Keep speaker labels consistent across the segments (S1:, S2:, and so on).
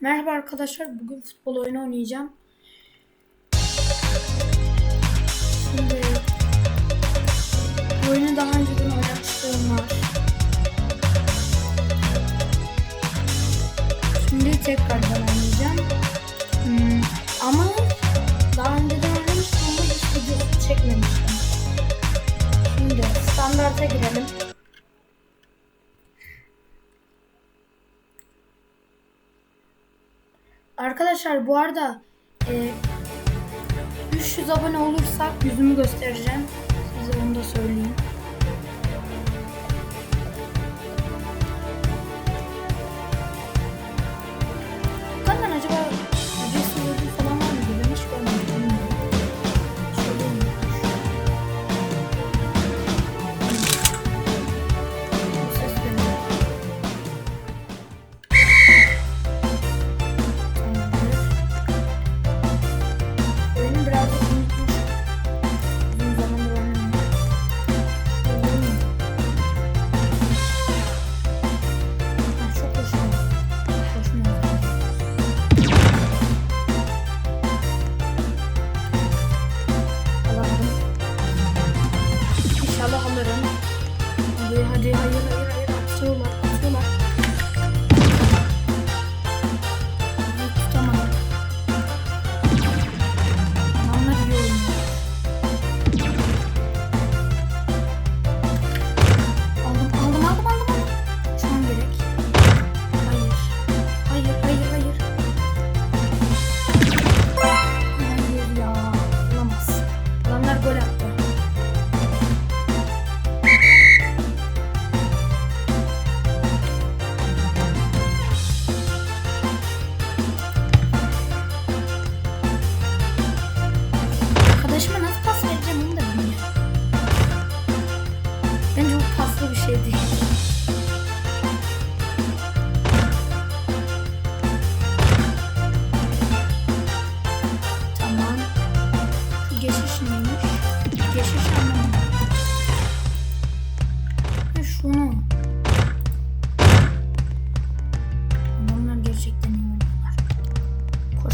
S1: Merhaba arkadaşlar. Bugün futbol oyunu oynayacağım. Şimdi oyunu daha önceden oynamışlığım var. Şimdi tekrardan oynayacağım. Hmm, ama daha önceden oynamıştım ama hiç videosu çekmemiştim. Şimdi standarta girelim. Arkadaşlar bu arada e, 300 abone olursak yüzümü göstereceğim. Size onu da söyleyeyim.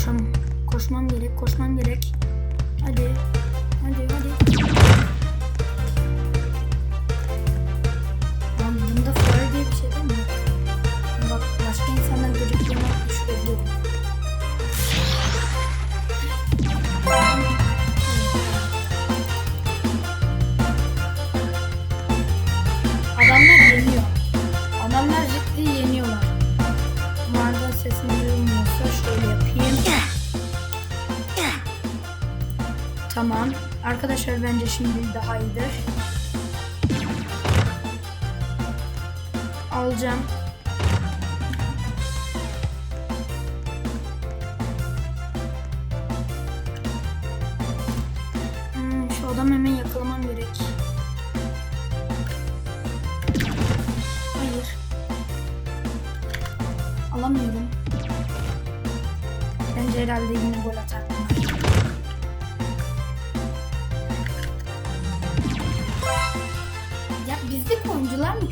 S1: Koşam, koşmam gerek, koşmam gerek. Hadi. Hadi hadi. Arkadaşlar bence şimdi daha iyidir. Alacağım. Hmm, şu adam hemen yakalamam gerek. Hayır. Alamıyorum. Bence herhalde yine gol atar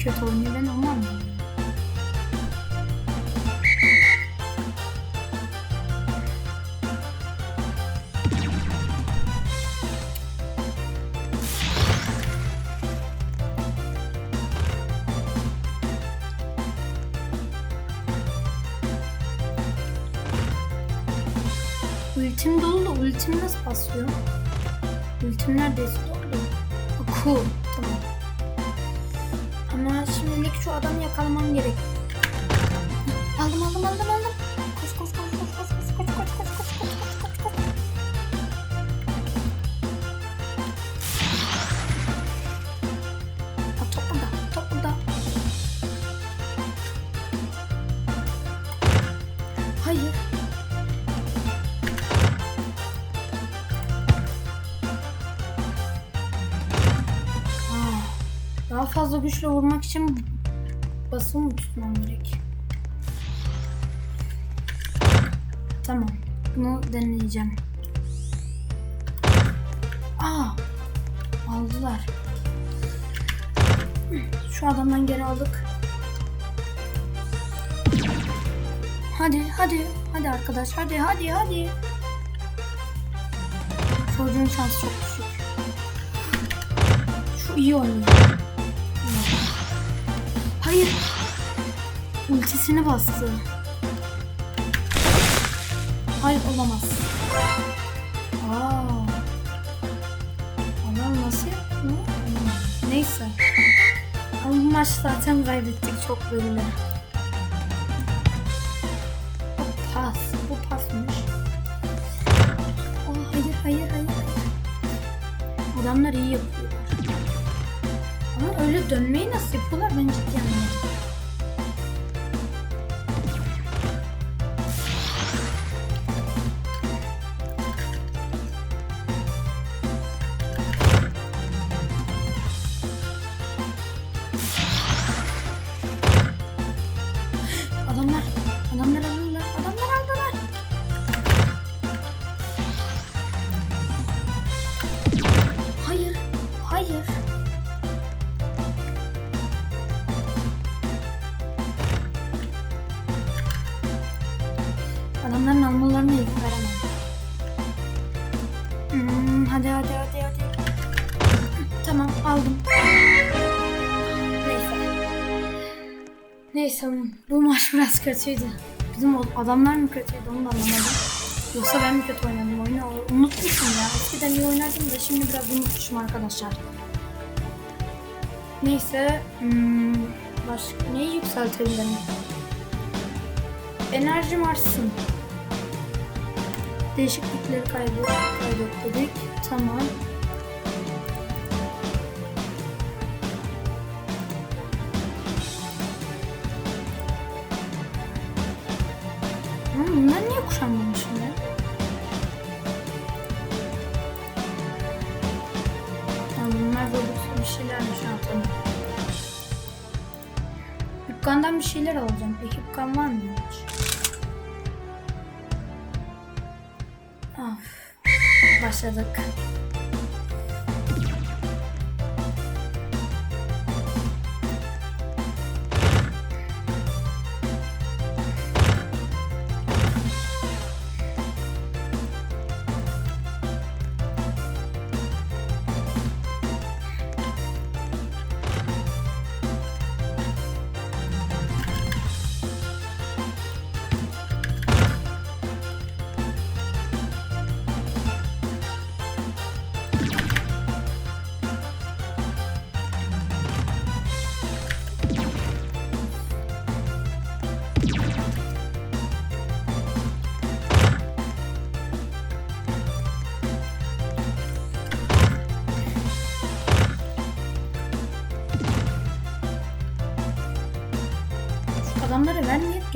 S1: que ton nul normal. Ultim dolu da ultimle basıyor. Ultimler destolu. Cool. Şimdilik şu adamı yakalamam gerek. Aldım aldım aldım aldım. Daha fazla güçle vurmak için basılı mı tutmam gerek? Tamam. Bunu deneyeceğim. Aa! Aldılar. Şu adamdan geri aldık. Hadi hadi hadi arkadaş hadi hadi hadi. Çocuğun şansı çok düşük. Şu iyi oynuyor. Hayır. Ultisini bastı. Hayır olamaz. Aa. Adam nasıl? Hmm, Neyse. Ama bu maç zaten kaybettik çok belli. Bu pas. Bu pasmış. Aa, hayır hayır hayır. Adamlar iyi yapıyorlar. Öyle dönmeyi nasıl yapıyorlar ben ciddi anlamadım. Hadi hadi hadi hadi. Tamam aldım. Neyse. Neyse bu maç biraz kötüydü. Bizim adamlar mı kötüydü onu da anlamadım. Yoksa ben mi kötü oynadım oyunu? Unutmuşum ya. Eskiden iyi oynardım da şimdi biraz unutmuşum arkadaşlar. Neyse. Hmm, başka neyi yükseltebilirim? Enerjim artsın. Değişiklikleri kaydet, kaydet dedik. Tamam. Hı, bunlar niye kuşanmamış şimdi? Ya bunlar Robux bir şeylermiş ha tamam. Dükkandan bir şeyler alacağım. Peki dükkan var mı hiç? Başladık. Şu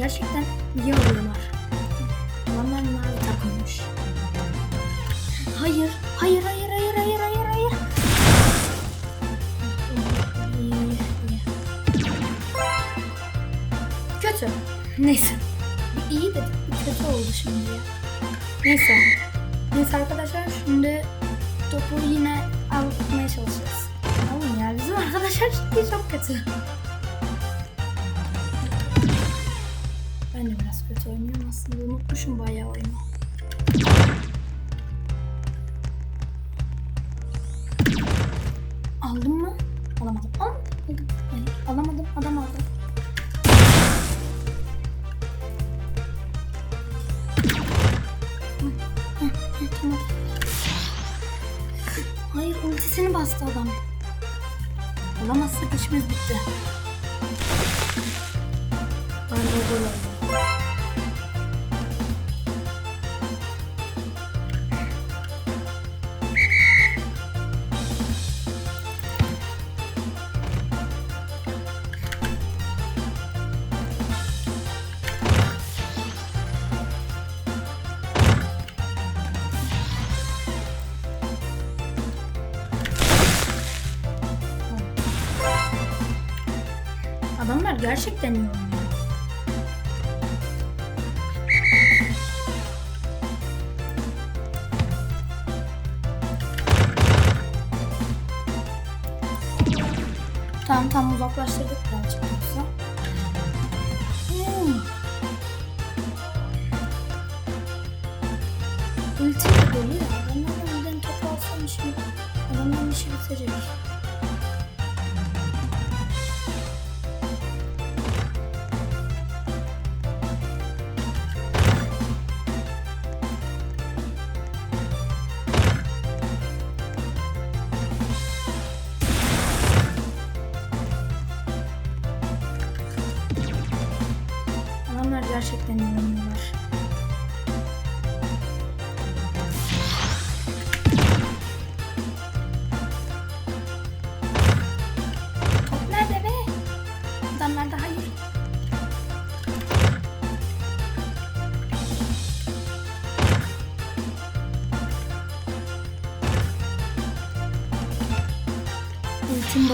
S1: gerçekten iyi alıyorlar. Adamlar mavi takılmış. Hayır, hayır, hayır, hayır, hayır, hayır, hayır. Kötü. Neyse. İyi de kötü oldu şimdi ya. Neyse. Neyse arkadaşlar şimdi topu yine almaya çalışacağız. Oğlum ya bizim arkadaşlar çok kötü. De kötü oynuyorum aslında. Unutmuşum bayağı oyunu. Aldım mı? Alamadım. Alamadım. Hayır, alamadım. Adam tamam. Hayır ultisini bastı adam. Alamazsak işimiz bitti. Galiba gol insanlar gerçekten iyi. Tamam tam uzaklaştırdık birazcık yoksa. Hmm. Ulti de dolu ya. Adamlardan birden alsam işi, adamların işi bitecek.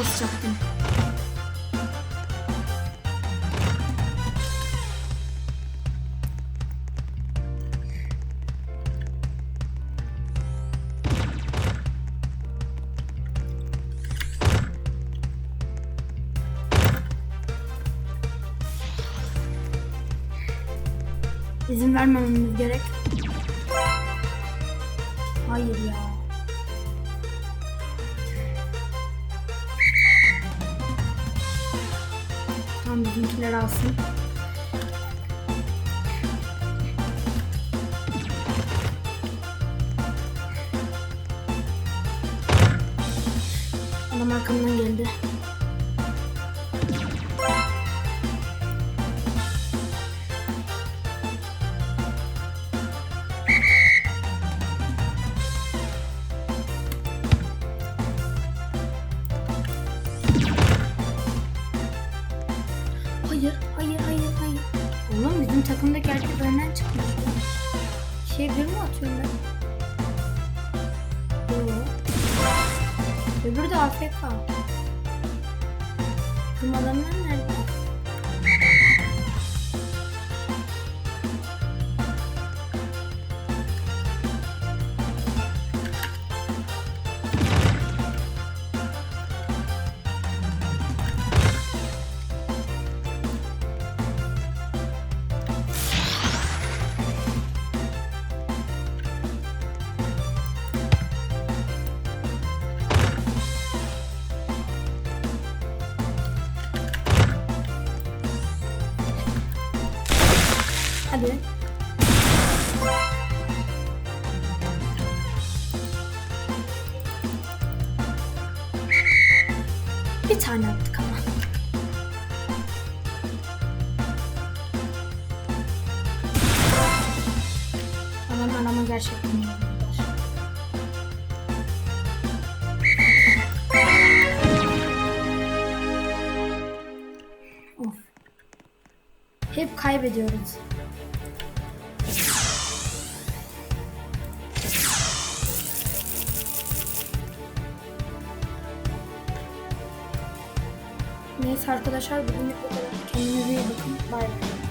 S1: Basacaktım. İzin vermememiz gerek. Hayır ya. Tamam bizimkiler alsın. Adam arkamdan geldi. Öbürü de AFK. Adamlar nerede? Hadi. Bir tane attık ama. Adamlar ama gerçekten iyi. Hep kaybediyoruz. Arkadaşlar bugünlük bu kadar. Kendinize iyi bakın. Bay bay.